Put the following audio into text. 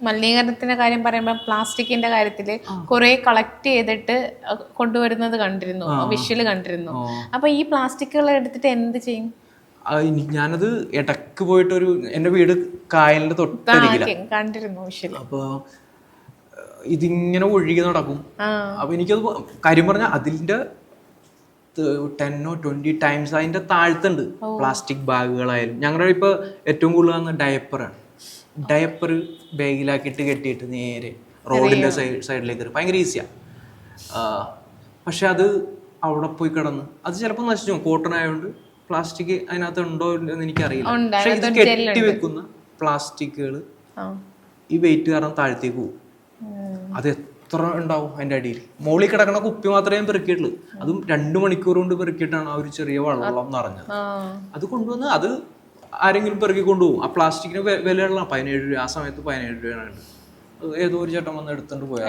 മലിനീകരണത്തിന്റെ കാര്യം പറയുമ്പോൾ പ്ലാസ്റ്റിക്കിന്റെ കാര്യത്തിൽ കുറെ കളക്ട് ചെയ്തിട്ട് കൊണ്ടുവരുന്നത് കണ്ടിരുന്നു. വിഷ്വൽ കണ്ടിരുന്നു. അപ്പൊ ഈ പ്ലാസ്റ്റിക്കുകൾ എടുത്തിട്ട് എന്ത് ചെയ്യും? ഞാനത് ഇടയ്ക്ക് പോയിട്ട് ഒരു എന്റെ വീട് കായലിന്റെ ആ, തൊട്ടരികില കണ്ടിരുന്നു വിഷ്വൽ അപ്പോൾ ഇതിങ്ങനെ ഒഴുകി നടക്കും. അപ്പൊ എനിക്കത് കാര്യം പറഞ്ഞ അതിന്റെ ടെന്നോ ട്വന്റി ടൈംസ് അതിന്റെ താഴ്ത്തുണ്ട്. പ്ലാസ്റ്റിക് ബാഗുകളായാലും. ഞങ്ങളുടെ ഇപ്പൊ ഏറ്റവും കൂടുതൽ ഡയപ്പറാണ് ഡയപ്പർ ബാഗിലാക്കിയിട്ട് കെട്ടിയിട്ട് നേരെ റോഡിന്റെ സൈഡ് സൈഡിലേക്ക് കയറി ഭയങ്കര ഈസിയാണ് പക്ഷെ അത് അവിടെ പോയി കിടന്ന് അത് ചിലപ്പോൾ നശിച്ചു കോട്ടൺ ആയതുകൊണ്ട് പ്ലാസ്റ്റിക് അതിനകത്ത് ഉണ്ടോ എന്ന് എനിക്കറിയില്ല. പക്ഷെ ഇത് കെട്ടി വെക്കുന്ന പ്ലാസ്റ്റിക്കുകൾ ഈ വെയിറ്റ് കാരണം താഴത്തേക്ക് പോകും അത് എത്ര ഉണ്ടാവും അതിന്റെ അടിയിൽ? മുകളിൽ കിടക്കണ കുപ്പി മാത്രമേ ഞാൻ പെറുക്കിയിട്ടുള്ളൂ. അതും രണ്ടു മണിക്കൂർ കൊണ്ട് പെറുക്കിയിട്ടാണ് ആ ഒരു ചെറിയ വെള്ളം നിറഞ്ഞത്. അത് കൊണ്ടുവന്ന് അത് ആരെങ്കിലും പെറുക്കി കൊണ്ടുപോകും. ആ പ്ലാസ്റ്റിക്കിന് വിലയുള്ള പതിനേഴ് രൂപ. ആ സമയത്ത് പതിനേഴ് രൂപയാണ്. ഏതോ ഒരു ചേട്ടൻ വന്ന് എടുത്തോണ്ട് പോയി.